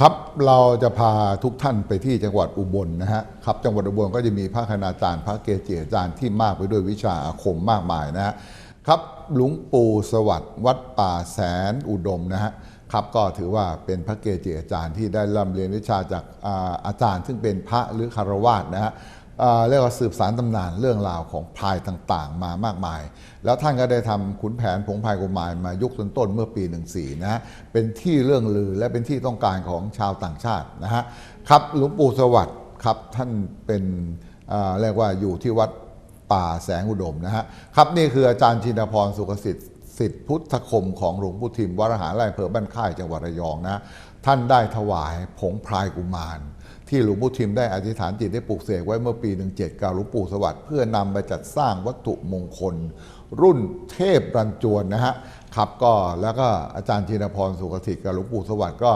ครับเราจะพาทุกท่านไปที่จังหวัดอุบลนะฮะครับจังหวัดอุบลก็จะมีพระคณาจารย์พระเกจิอาจารย์ที่มากไปด้วยวิชาอาคมมากมายนะฮะครับหลวงปู่สวัสดิ์วัดป่าแสนอุดมนะฮะครับก็ถือว่าเป็นพระเกจิอาจารย์ที่ได้ร่ำเรียนวิชาจากอาอาจารย์ ซึ่งเป็นพระหรือคารวาสนะฮะ เรียกว่าสืบสารตำนานเรื่องราวของพายต่างๆ มามากมาย แล้วท่านก็ได้ทำขุนแผนผงพายกุมารมายุคต้นๆเมื่อปี 14 นะฮะเป็นที่เรื่องลือและเป็นที่ต้องการของชาวต่างชาตินะฮะครับหลวงปู่สวัสดิ์ครับท่านเป็นเรียกว่าอยู่ที่วัดป่าแสงอุดมนะฮะครับนี่คืออาจารย์ชินพรสุขสิทธิ์สิทธิพุทธคมของหลวงปู่ทิมวรหาลัยเภอบ้านค่ายจังหวัดระยองนะท่านได้ถวายผงพายกุมาร ที่หลวงปู่ทิมได้อธิษฐานจิตได้ปลูกเสกไว้เมื่อปี 17กับหลวงปู่สวัสดิ์เพื่อนำไปจัดสร้างวัตถุมงคล รุ่นเทพรันจวนนะฮะครับก็แล้วก็อาจารย์จินพรสุขสิทธิ์กับหลวงปู่สวัสดิ์ก็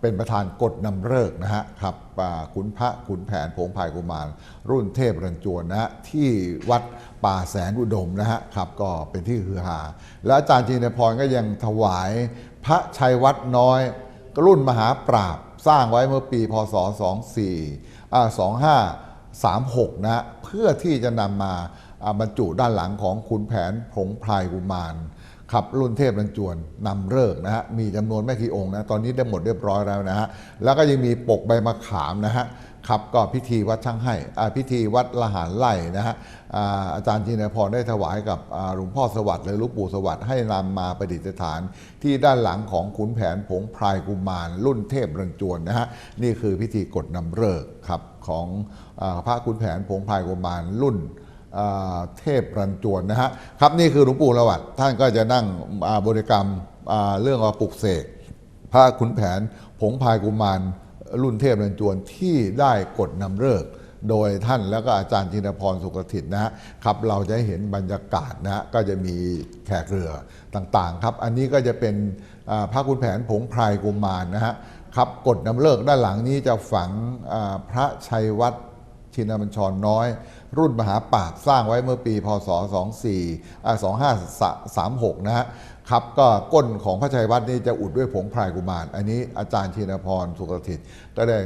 เป็นประธานกฎนำเลิกนะฮะครับอ่าขุนพระขุนแผนผงพายกุมาร รุ่นเทพรันจวนนะฮะที่วัดป่าแสนอุดมนะฮะครับก็เป็นที่ฮือฮาและอาจารย์จินพรก็ยังถวายพระชัยวัดน้อยรุ่นมหาปราบ สร้างไว้เมื่อปีพศ 24อ่า2536 นะเพื่อที่จะนำมาบรรจุด้านหลังของขุนแผนผงพรายกุมารขับรุ่นเทพบรรจวนนำเลิกนะฮะมีจำนวนไม่กี่องค์นะตอนนี้ได้หมดเรียบร้อยแล้วนะฮะแล้วก็ยังมีปกใบมะขามนะฮะ ครับก็พิธีวัดช่างให้พิธีวัดละหารไล่นะฮะอาจารย์จินพรได้ถวายกับหลวงพ่อสวัสดิ์หรือหลวงปู่สวัสดิ์ให้นำมาประดิษฐาน ที่ด้านหลังของขุนแผนผงพรายกุมาร รุ่นเทพรันจวนนะฮะนี่คือพิธีกดนำเลิกครับของอพระขุนแผนผงพรายกุมารรุ่นเทพรันจวนนะฮะครับนี่คือหลวงปู่ละวัดท่านก็จะนั่งบริกรรมเรื่องว่าปลุกเสกพระขุนแผนผงพายกุมาร รุ่นเทพเรนจวนที่ได้กดนำเลิกโดยท่านแล้วก็อาจารย์จินพรสุขทิตนะฮะครับเราจะเห็นบรรยากาศนะฮะก็จะมีแขกเรือต่างๆครับ อันนี้ก็จะเป็นพระขุนแผนผงพายกุมารนะฮะครับกดนำเลิกด้านหลังนี้จะฝังพระชัยวัดชินบัญชรน้อย รุ่นมหาปราบสร้างไว้เมื่อปีพศ 24 2536 นะฮะ ครับก็ก้นของพระชัยวัดนี่จะอุดด้วยผงพรายกุมาร อันนี้อาจารย์ชินพรสุขทิตก็ได้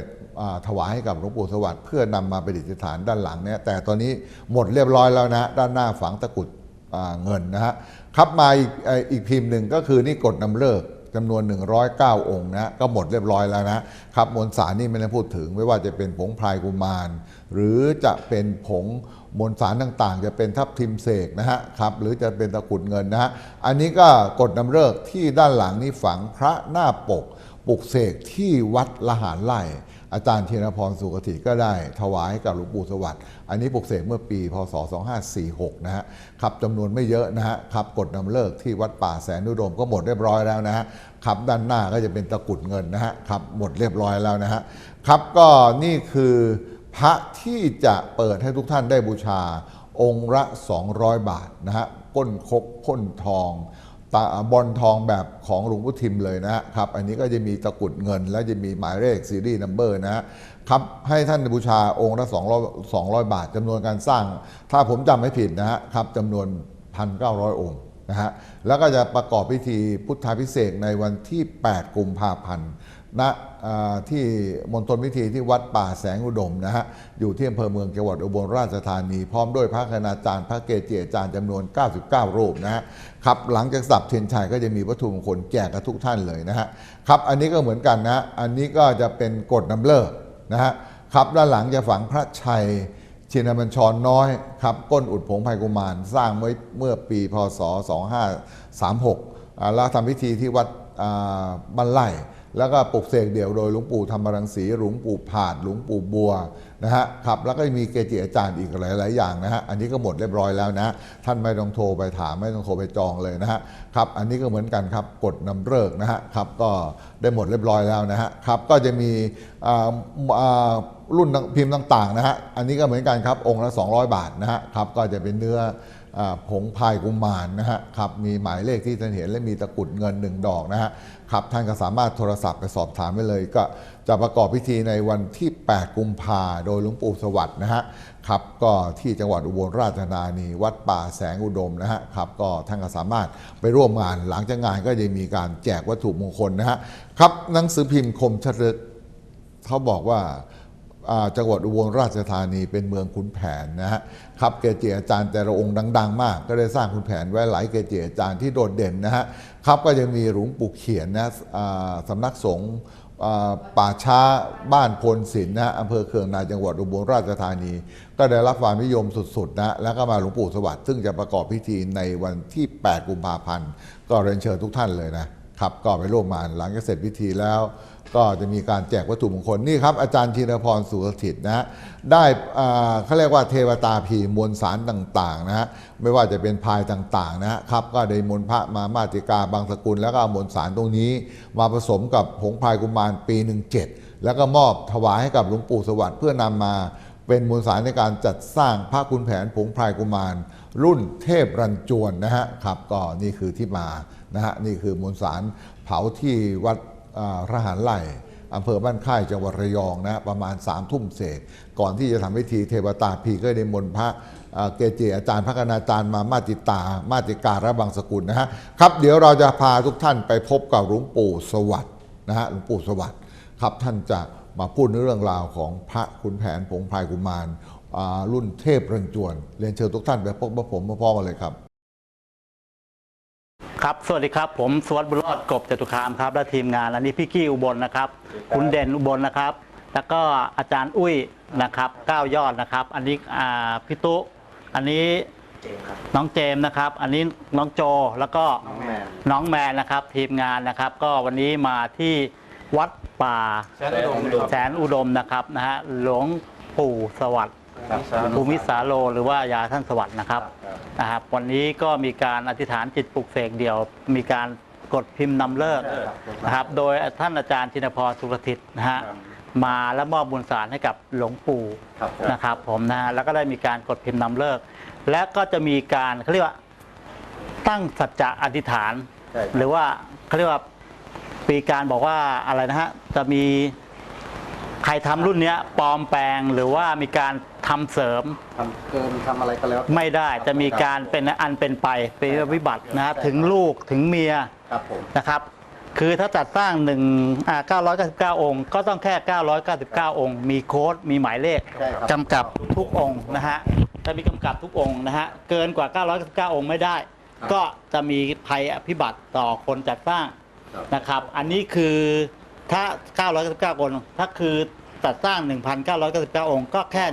ถวายให้กับหลวงปู่สวัสดิ์เพื่อนำมาประดิษฐานด้านหลังเนี่ยแต่ตอนนี้หมดเรียบร้อยแล้วนะด้านหน้าฝังตะกุดเงินนะฮะครับมาอีกอีกพิมพ์หนึ่งก็คือนี่กดนำเลิก จำนวน 109 องค์นะก็หมดเรียบร้อยแล้วนะครับมวลสารนี่ไม่ได้พูดถึง ไม่ว่าจะเป็นผงพรายกุมาร หรือจะเป็นผงมวลสารต่างๆ จะเป็นทับทิมเสกนะฮะครับหรือจะเป็นตะกุดเงินนะฮะอันนี้ก็กดนำเลิกที่ด้านหลังนี่ฝังพระหน้าปกปลุกเสกที่วัดละหารไล่ อาจารย์เทียนพรสุกติก็ได้ถวายให้กับหลวงปู่สวัสดิ์อันนี้ปลุกเสกเมื่อปี พศ 2546 นะฮะครับจำนวนไม่เยอะนะฮะครับกดนำเลิกที่วัดป่าแสนอุดมก็หมดเรียบร้อยแล้วนะฮะครับด้านหน้าก็จะเป็นตะกุดเงินนะฮะครับหมดเรียบร้อยแล้วนะฮะครับก็นี่คือพระที่จะเปิดให้ทุกท่านได้บูชาองค์ละ200 บาทนะฮะก้นคกพ่นทอง ตาบอลทองแบบของหลวงพุทิมเลยนะครับ อันนี้ก็จะมีตะกุดเงิน และจะมีหมายเลขซีรีส์นัมเบอร์นะครับให้ท่านบูชาองค์ละ200 200 บาทจำนวนการสร้าง ถ้าผมจำไม่ผิดนะครับจำนวน 1,900 องค์นะฮะแล้วก็จะประกอบพิธีพุทธาพิเศษในวันที่ 8 กุมภาพันธ์ณ ที่มณฑลพิธีที่วัดป่าแสงอุดมนะฮะอยู่ที่อำเภอเมืองจังหวัดอุบลราชธานี พร้อมด้วยพระคณาจารย์ พระเกจิอาจารย์จำนวน 99 รูปนะฮะครับหลังจากสับเทียนชัยก็จะมีวัตถุมงคลแจกกับทุกท่านเลยนะฮะครับอันนี้ก็เหมือนกันนะอันนี้ก็จะเป็นกฎนำเลิกนะฮะครับด้านหลังจะฝังพระชัยชินบัญชรน้อยครับก้นอุดผงไพกุมารสร้างไว้เมื่อปีพศ 2536แล้วทำพิธีที่วัดบ้านไร่ แล้วก็ปลุกเสกเดี่ยวโดยหลวงปู่ธรรมรังสีหลวงปู่ผาดหลวงปู่บัวนะฮะครับแล้วก็มีเกจิอาจารย์อีกหลาย ๆ อย่างนะฮะอันนี้ก็หมดเรียบร้อยแล้วนะ ท่านไม่ต้องโทรไปถามไม่ต้องโทรไปจองเลยนะฮะครับอันนี้ก็เหมือนกันครับกดนำเลิกนะฮะครับก็ได้หมดเรียบร้อยแล้วนะฮะครับก็จะมีอ่ารุ่นพิมพ์ต่าง ๆ นะฮะอันนี้ก็เหมือนกันครับองค์ละ 200 บาทนะฮะครับก็จะเป็นเนื้อ ผงพายกุมารนะฮะครับมีหมายเลขที่ท่านเห็นและมีตะกรุดเงินหนึ่งดอกนะฮะครับท่านก็สามารถโทรศัพท์ไปสอบถามได้เลย ก็จะประกอบพิธีในวันที่ 8 กุมภาโดยหลวงปู่สวัสด์นะฮะครับก็ที่จังหวัดอุบลราชธานี วัดป่าแสงอุดมนะฮะครับก็ท่านก็สามารถไปร่วมงานหลังจากงานก็จะมีการแจกวัตถุมงคลนะฮะครับหนังสือพิมพ์คมชลึกเขาบอกว่า จังหวัดอุบลราชธานีเป็นเมืองขุนแผนนะฮะครับเกจิอาจารย์แต่ละองค์ดัง ๆ มาก ก็ได้สร้างขุนแผนไว้หลายเกจิอาจารย์ที่โดดเด่นนะฮะครับก็ยังมีหลวงปู่เขียนนะสำนักสงฆ์ป่าช้าบ้านพลศิลป์นะฮะอำเภอเคืองในจังหวัดอุบลราชธานี ก็ได้รับความนิยมสุดๆนะแล้วก็มาหลวงปู่สวัสดิ์ซึ่งจะประกอบพิธีในวันที่ 8 กุมภาพันธ์ ก็เรียนเชิญทุกท่านเลยนะครับก็ไปร่วมงานหลังจากเสร็จพิธีแล้ว ก็จะมีการแจกวัตถุมงคลนี่ครับอาจารย์ธีรพรสุรถิตนะฮะได้เขาเรียกว่าเทวตาพีมวลสารต่างๆนะฮะไม่ว่าจะเป็นพายต่างๆนะฮะครับก็ได้มนต์พระมามาติกาบางสกุล แล้วก็มวลสารตรงนี้ มาผสมกับผงพายกุมารปี17แล้วก็มอบถวายให้กับหลวงปู่สวัสดิ์เพื่อนำมาเป็นมวลสารในการจัดสร้างพระคุณแผนผงพายกุมาร รุ่นเทพรันจวนนะฮะครับก็นี่คือที่มานะฮะนี่คือมวลสารเผาที่วัด ระหารไหลอำเภอบ้านค่ายจังหวัดระยองนะประมาณ3ามทุ่มเศษ ก่อนที่จะทำพิธีเทวตาพีก็ได้มนพระอ่าเกจิอาจารย์พระคณาจารย์มามาติตา มาติการะบางสกุลนะฮะครับเดี๋ยวเราจะพาทุกท่านไปพบกับหลวงปู่สวัสด์นะฮะหลวงปู่สวัสด์ครับท่านจะมาพูดในเรื่องราวของพระขุนแผนผงพายกุมารรุ่นเทพเรังจวนเรียนเชิญทุกท่านไปพบกับผมพร้อมๆกันเลยครับ ครับ สวัสดีครับ ผมสวัสดิ์บุญรอดกบจตุคามครับ และทีมงาน อันนี้พี่กี้อุบลนะครับ คุณเด่นอุบลนะครับ แล้วก็อาจารย์อุ้ยนะครับก้าวยอดนะครับ อันนี้อ่าพี่ตุอันนี้น้องเจมส์นะครับ อันนี้น้องโจแล้วก็น้องแมนน้องแมนนะครับ ทีมงานนะครับ ก็วันนี้มาที่วัดป่าแสนอุดมแสนอุดมนะครับนะฮะหลวงปู่สวัสดิ์ ภูมิสาโลหรือว่ายาท่านสวัสดิ์นะครับนะครับ วันนี้ก็มีการอธิษฐานจิตปลุกเสกเดี่ยว มีการกดพิมพ์นำเลิกนะครับ โดยท่านอาจารย์ธินพรสุรทิตนะฮะมาและมอบบุญสารให้กับหลวงปู่ครับผมนะครับ ผมนะฮะแล้วก็ได้มีการกดพิมพ์นำเลิก และก็จะมีการเขาเรียกว่าตั้งสัจจะอธิษฐานใช่ครับหรือว่าเขาเรียกว่าปีการบอกว่าอะไรนะฮะจะมี ใครทำรุ่นเนี้ยปลอมแปลงหรือว่ามีการทำเสริม ทำเกินทำอะไรก็แล้วไม่ได้จะมีการเป็นอันเป็นไปเป็นวิบัตินะฮะถึงลูกถึงเมียครับผมนะครับ คือถ้าจัดสร้าง1อ่า999 องค์ ก็ต้องแค่ 999 องค์ มีโค้ดมีหมายเลขใช่ครับ กำกับทุกองค์นะฮะจะมีกำกับทุกองค์นะฮะเกินกว่า 999 องค์ไม่ได้ก็จะมีภัยพิบัติต่อคนจัดสร้างครับ นะครับ อันนี้คือ ถ้า 999 องค์ ถ้าคือจัดสร้าง 1,999 องค์ ก็แค่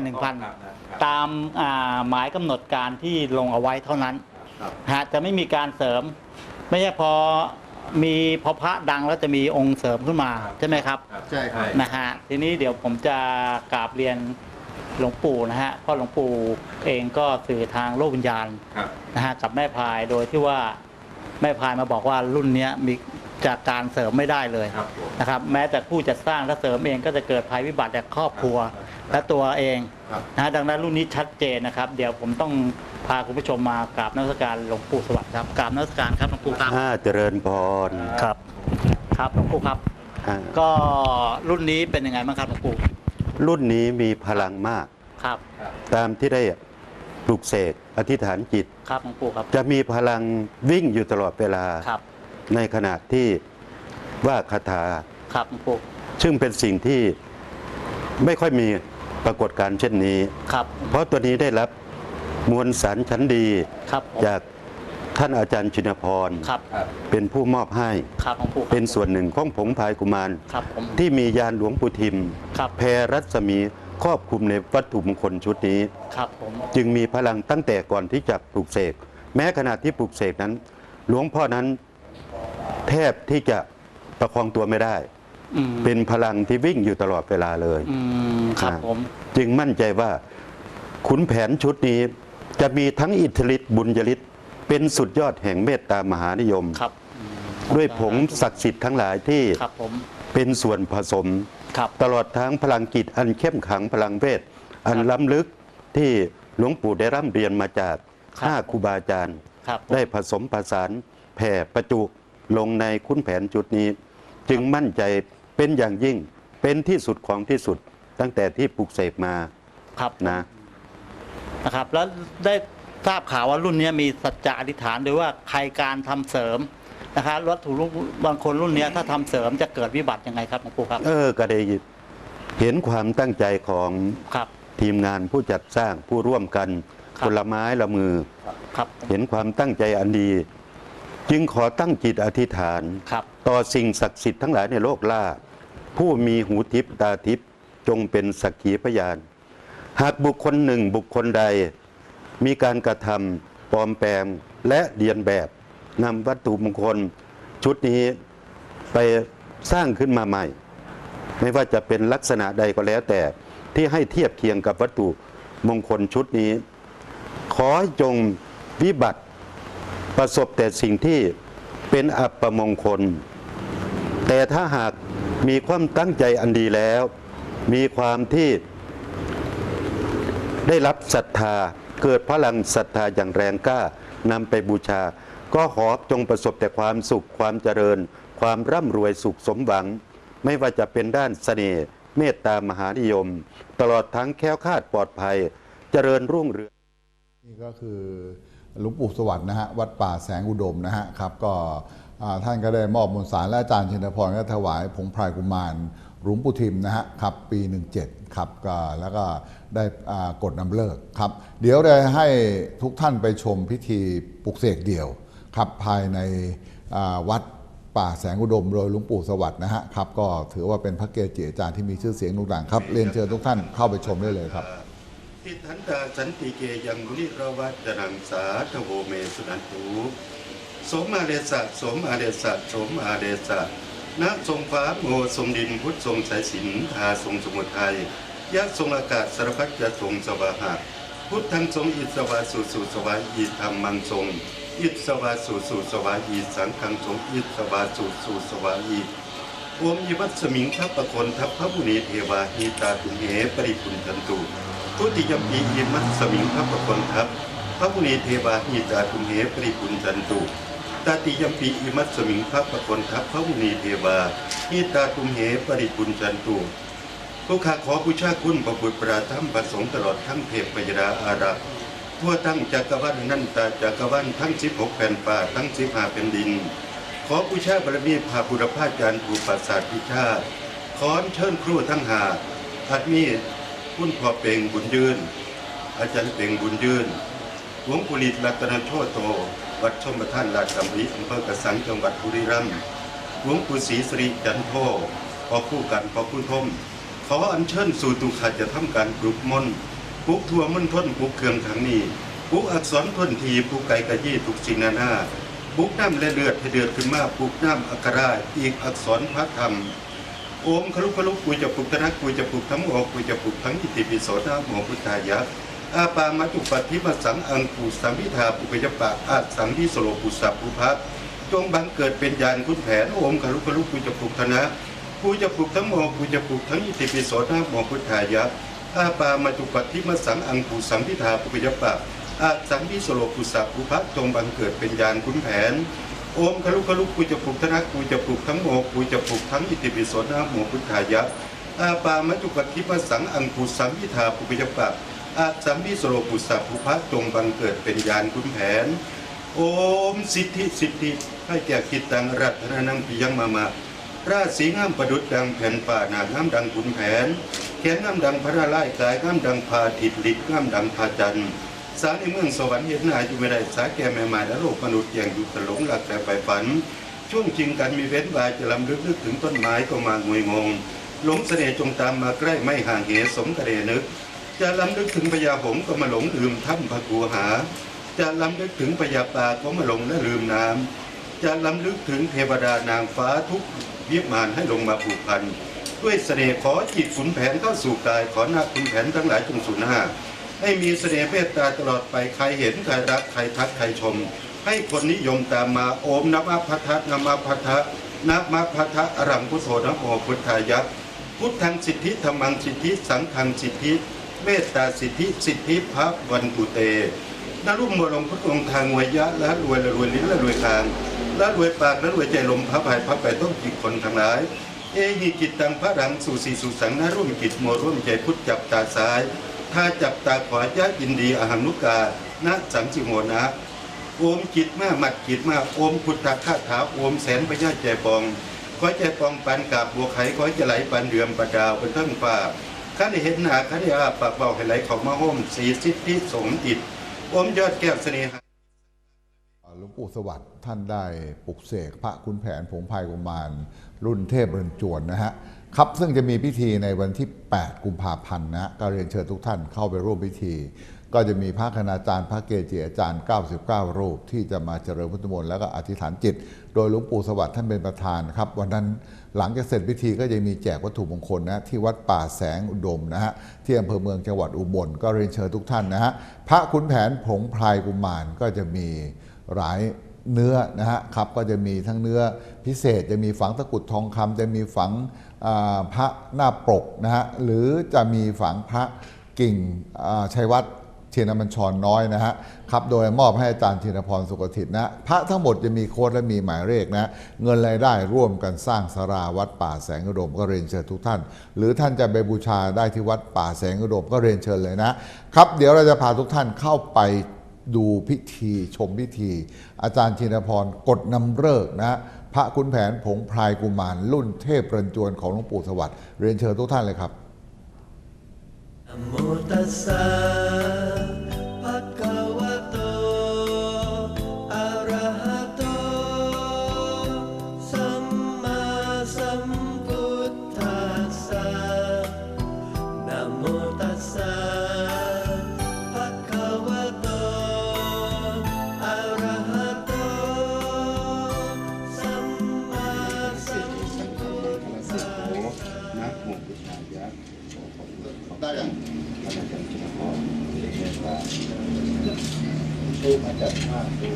1,000 ตามอ่าหมายกำหนดการที่ลงเอาไว้เท่านั้นครับฮะจะไม่มีการเสริม ไม่ใช่พอมีพอพระดังแล้วจะมีองค์เสริมขึ้นมาใช่ไหมครับใช่ครับ นะฮะทีนี้เดี๋ยวผมจะกราบเรียนหลวงปู่นะฮะเพราะหลวงปู่เองก็สื่อทางโลกวิญญาณครับ นะฮะกับแม่พายโดยที่ว่าแม่พายมาบอกว่ารุ่นเนี้ยมี จากการเสริมไม่ได้เลยครับผมนะครับแม้แต่ผู้จัดสร้างถ้าเสริมเองก็จะเกิดภัยพิบัติแก่ครอบครัว และตัวเองครับนะฮะดังนั้นรุ่นนี้ชัดเจนนะครับ เดี๋ยวผมต้องพาคุณผู้ชมมากราบนมัสการหลวงปู่สวัสดิ์ครับกราบนมัสการครับหลวงปู่ครับอ่าเจริญพรครับ ครับหลวงปู่ครับอ่าก็รุ่นนี้เป็นยังไงบ้างครับหลวงปู่รุ่นนี้มีพลังมากครับ ตามที่ได้ปลุกเสกอธิษฐานจิตครับหลวงปู่ครับ จะมีพลังวิ่งอยู่ตลอดเวลาครับ ในขณะที่ว่าคาถาครับหลวงปู่ซึ่งเป็นสิ่งที่ไม่ค่อยมีปรากฏการณ์เช่นนี้ ครับ เพราะตัวนี้ได้รับมวลสารชั้นดีครับผมจากท่านอาจารย์ชินพร ครับครับเป็นผู้มอบให้ ครับหลวงปู่ครับเป็นส่วนหนึ่งของผงพายกุมาร ครับผม ที่มียานหลวงปู่ทิม ครับ แพรรัศมีครอบคลุมในวัตถุมงคลชุดนี้ ครับผมจึงมีพลังตั้งแต่ก่อนที่จะปลูกเสก แม้ขณะที่ปลูกเสกนั้น หลวงพ่อนั้น แทบที่จะประคองตัวไม่ได้ อืมเป็นพลังที่วิ่งอยู่ตลอดเวลาเลยอืมครับอ่าผม จึงมั่นใจว่าขุนแผนชุดนี้ จะมีทั้งอิทธิฤทธิ์บุญยฤทธิ์เป็นสุดยอดแห่งเมตตามหานิยม ครับอืมด้วยผงศักดิ์สิทธิ์ทั้งหลายที่ครับผมเป็นส่วนผสม ครับ ตลอดทั้งพลังจิตอันเข้มขังพลังเวท อันล้ำลึกที่หลวงปู่ได้ร่ำเรียนมาจากครับ ห้าครูบาอาจารย์ ครับผม ได้ผสมผสานแผ่ประจุ ลงในคุ้นแผนจุดนี้ จึงมั่นใจเป็นอย่างยิ่งเป็นที่สุดของที่สุดตั้งแต่ที่ปลูกเสกมาครับนะนะครับ แล้วได้ทราบข่าวว่ารุ่นเนี้ยมีสัจจะอธิษฐานโดยว่าใครการทำเสริมนะครับวัตถุรุ่นบางคนรุ่นเนี้ยถ้าทำเสริมจะเกิดวิบัติยังไงครับหลวงปู่ครับ เออก็ได้เห็นความตั้งใจของครับทีมงานผู้จัดสร้างผู้ร่วมกันครับคนละไม้ละมือครับเห็นความตั้งใจอันดี จึงขอตั้งจิตอธิษฐาน ครับ ต่อสิ่งศักดิ์สิทธิ์ทั้งหลายในโลกล่า ผู้มีหูทิพย์ตาทิพย์จงเป็นสักขีพยาน หากบุคคลหนึ่งบุคคลใด มีการกระทำปลอมแปลงและเรียนแบบนำวัตถุมงคล ชุดนี้ไปสร้างขึ้นมาใหม่ ไม่ว่าจะเป็นลักษณะใดก็แล้วแต่ที่ให้เทียบเคียงกับวัตถุมงคลชุดนี้ ขอให้จงวิบัติ ประสบแต่สิ่งที่เป็นอัปมงคล แต่ถ้าหากมีความตั้งใจอันดีแล้ว มีความที่ได้รับศรัทธาเกิดพลังศรัทธาอย่างแรงกล้านำไปบูชา ก็ขอจงประสบแต่ความสุขความเจริญ ความร่ำรวยสุขสมหวัง ไม่ว่าจะเป็นด้านเสน่ห์เมตตามหานิยม ตลอดทั้งแค้วคาดปลอดภัย เจริญรุ่งเรืองนี่ก็คือ หลวงปู่สวัสดิ์นะฮะวัดป่าแสงอุดมนะฮะครับก็ท่านก็ได้มอบมวลสารและอาจารย์ชินพรก็ถวายผงพรายกุมารหลวงปู่ทิมนะฮะครับปี 17ครับก็แล้วก็ได้กดนำเลิกครับเดี๋ยวเราให้ทุกท่านไปชมพิธีปลุกเสกเดี่ยวครับภายในวัดป่าแสงอุดมโดยหลวงปู่สวัสดิ์นะฮะครับก็ถือว่าเป็นพระเกจิอาจารย์ที่มีชื่อเสียงโด่งดังครับเรียนเชิญทุกท่านเข้าไปชมได้เลยครับ ทิทันตาสันติเกยังมุนิรวัตจนังสาธโวเมสุนันตุสมอาเดสะสมอาเดสะสมอาเดสะนะทรงฟ้าโมทรงดินพุทธทรงสายสินทาทรงสมุทัยยักษ์ทรงอากาศสารพัดจะทรงสวาหะพุทธังทรงอิสวาสุสุสวาอีธรรมังทรงอิสวาสุสุสวาอีสังฆังทรงอิสวาสุสุสวาอีโอมยิวัตสมิงทัพปะคนทัพพระบุณีเทวาหิตาตุเหปริปุณทันตุ ทุติยมปียิมัตสมิงทัพประคนทัพพระบุณีเทวาหิตาตุเหปริปุณทันตุตาติยมปีอิมัตสมิงทัพประคนทัพพระบุณีเทวาหิตาตุเหปริปุณทันตุผู้ข้าขอบูชาคุณพระบุตรประธรรมประสงค์ตลอดทั้งเทพยดาอารักษ์ทั่วทั้งจักรวาลนั่นตาจักรวาลทั้งสิบหกแผ่นป่าทั้งสิบห้าแผ่นดิน ขอบูชาบารมีพาบุรพาจารย์ภูปัสสาทพิชาขอเชิญครูทั้งหาทัดมี คุณพ่อเป่งบุญยืน อาจารย์เป่งบุญยืนหลวงปุริตรัตนโชโต วัดชมประท่านลาดกำริอำเภอกระสังจังหวัดบุรีรัมย์หลวงปู่ศรีสริจันโทพอคู่กันพอคู่ทมขออัญเชิญสู่ตุขัดจะทำการปลุกมนปลุกทัวมนต์ทนปลุกเครื่องทั้งนี้ปลุกอักษรทนทีปลุกไก่กะยี่ทุกสินานาปลุกน้ำและเลือดให้เดือดขึ้นมาปลุกน้ำอักราอีกอักษรพระธรรม โอมคลุกคลุกกุยจะปุกตระกุยจะปุกทั้งโอกุยจะปุกทั้งอิติปิโสนาโมพุทธายะอาปามาจุปัติมาสังอังกูสังวิธาปุกยปะอาสังวิสโลปุสัพปุพักจงบังเกิดเป็นญาณคุณแผนโอมคลุกคลุกกุยจะปุกธนะกุยจะปุกทั้งโมกุยจะปุกทั้งอิติปิโสนาโมพุทธายะอาปามาจุปัติมาสังอังกูสังวิธาปุกยปะอาสังวิสโลกุสัพพุพักจงบังเกิดเป็นญาณขุนแผน โอมคลุกคลุกูจะปลุกธนักกูจะปลุกทั้งโมกูจะปลุกทั้งอิติปิโสนาโมพุทธายะอาปามัจุปฏิปัสังอังคุสังวิธาปุปยปะอาสังวิสโลกุสัพพุพักจงบังเกิดเป็นญาณขุนแผน โอมสิทธิสิทธิให้แก่กิตตังรัตนานังปิยังมามาราชสีงามประดุดดังแผ่นป่าหนางามดังขุนแผนแขนงามดังพระราไล่กายงามดังพาทิดลิดงามดังพาจันทร์ สาในเมืองสวรรค์เห็นหน้าอยู่ไม่ได้สาแก่แม่หมายและโลกมนุษย์อย่างอยู่ตะหลงหลักแต่ไปฝัน ช่วงจริงกันมีเว้นวายจะลำลึกนึกถึงต้นไม้ก็มางวยงงหลงเสน่ห์จงตามมาใกล้ไม่ห่างเหสมกระเดนึก จะลำลึกถึงพญาหงก็มาหลงลืมถ้ำพระกูหา จะลำลึกถึงพญาปลาก็มาหลงและลืมน้ำจะลำลึกถึงเทวดานางฟ้าทุกวิมานให้ลงมาผูกพันด้วยเสน่ห์ขอจิตขุนแผนเข้าสู่กายขอหน้าขุนแผนทั้งหลายจงสูญหน้า ให้มีเสน่ห์เมตตาตลอดไปใครเห็นใครรักใครทักใครชม ให้คนนิยมตามมาโอมนัมพัทธะนัมพัทธะนัมพัทธะอรังพุทโธนะโมพุทธายะพุทธังสิทธิธรรมังสิทธิสังฆังสิทธิเมตตาสิทธิสิทธิพระวันตุเตนารุ่มมรลงพระองค์ทางวยะและรวยและรวยลิ้นและรวยคางและรวยปากและรวยใจลมพระภายพระไปต้องจิตคนทั้งหลาย เอหิกิตตังพระรังสู่สีสู่สังนาร่มกิจโมร่วมใจพุทธจับตาซ้าย ถ้าจับตาขวายะยินดีอหังนุกานะสังจิโมนะ โอมจิตมาหมัดจิตมาโอมพุทธคาถาโอมแสนพญาใจบอง ขอให้ใจปองปันกับบัวไข่ขอให้ใจไหลปันเดือมประดาวเป็นทั้งฟ้าข้าได้เห็นหนาข้าได้อาปากเบาให้ไหลเขามาห่มสีสิทธิสมอิดอมยอดแก้วเสน่หาหลวงปู่สวัสดิ์ท่านได้ปลุกเสกพระคุณแผนผงพายกุมารรุ่นเทพเรินจวนนะฮะ ครับซึ่งจะมีพิธีในวันที่ 8 กุมภาพันธ์นะก็เรียนเชิญทุกท่านเข้าไปร่วมพิธี ก็จะมีพระคณาจารย์พระเกจิอาจารย์ 99 รูป ที่จะมาเจริญพุทธมนต์แล้วก็อธิษฐานจิต โดยหลวงปู่สวัสดิ์ท่านเป็นประธานครับ วันนั้นหลังจากเสร็จพิธีก็จะมีแจกวัตถุมงคลนะที่วัดป่าแสงอุดมนะฮะที่อำเภอเมืองจังหวัดอุบลก็เรียนเชิญทุกท่านนะฮะพระขุนแผนผงพลายกุมารก็จะมีหลายเนื้อนะฮะครับก็จะมีทั้งเนื้อพิเศษจะมีฝังตะกุดทองคำจะมีฝัง พระหน้าปกนะฮะหรือจะมีฝังพระกิ่งชัยวัฒน์เทียนมัญชรน้อยนะฮะครับโดยมอบให้อาจารย์ธีนพรสุกทิตนะพระทั้งหมดจะมีโค้ดและมีหมายเลขนะเงินรายได้ร่วมกันสร้างสาราวัดป่าแสงอุดมก็เรียนเชิญทุกท่าน หรือท่านจะไปบูชาได้ที่วัดป่าแสงอุดมก็เรียนเชิญเลยนะครับเดี๋ยวเราจะพาทุกท่านเข้าไปดูพิธีชมพิธี อาจารย์ชินพรกดนำเลิกนะ พระคุณแผนผงพรายกุมาร รุ่นเทพเรนจวนของหลวงปู่สวัสดิ์เรียนเชิญทุกท่านเลยครับ ได้ยังพระอาจารย์ชินพรเรียนเมตตาตู้มาจัดภาพตู้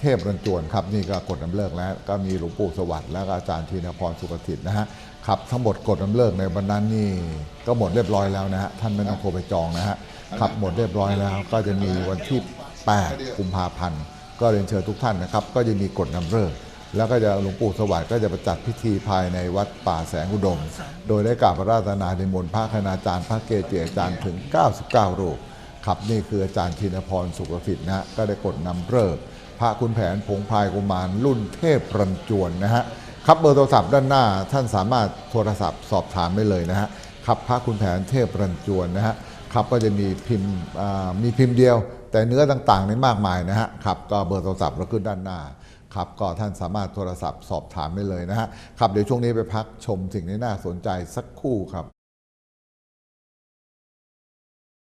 เทพเรนจวนครับ นี่ก็กดน้ำเลิกแล้ว ก็มีหลวงปู่สวัสดิ์แล้วก็อาจารย์ธีนพรสุขทิตนะฮะครับทั้งหมดกดน้ำเลิกในวันนั้นนี่ก็หมดเรียบร้อยแล้วนะฮะท่านไม่ต้องโทรไปจองนะฮะครับหมดเรียบร้อยแล้ว ก็จะมีวันที่ 8 กุมภาพันธ์ก็เรียนเชิญทุกท่านนะครับ ก็จะมีกฎน้ำเลิก แล้วก็จะหลวงปู่สวัสดิ์ก็จะประจัดพิธีภายในวัดป่าแสงอุดม โดยได้กราบพระราชนาในมนต์พระคณาจารย์ พระเกจิอาจารย์ถึง 99 รูปครับนี่คืออาจารย์ธินพรสุขสิทธิ์นะก็ได้กดนำเลิกพระคุณแผนผงพายกุมารรุ่นเทพรันจวนนะฮะครับเบอร์โทรศัพท์ด้านหน้าท่านสามารถโทรศัพท์สอบถามได้เลยนะฮะครับพระคุณแผนเทพรันจวนนะฮะครับก็จะมีพิมพ์มีพิมพ์เดียว แต่เนื้อต่างๆในมากมายนะฮะครับก็เบอร์โทรศัพท์เราขึ้นด้านหน้า ครับก็ท่านสามารถโทรศัพท์สอบถามได้เลยนะฮะครับเดี๋ยวช่วงนี้ไปพักชมสิ่งที่น่าสนใจสักครู่ครับ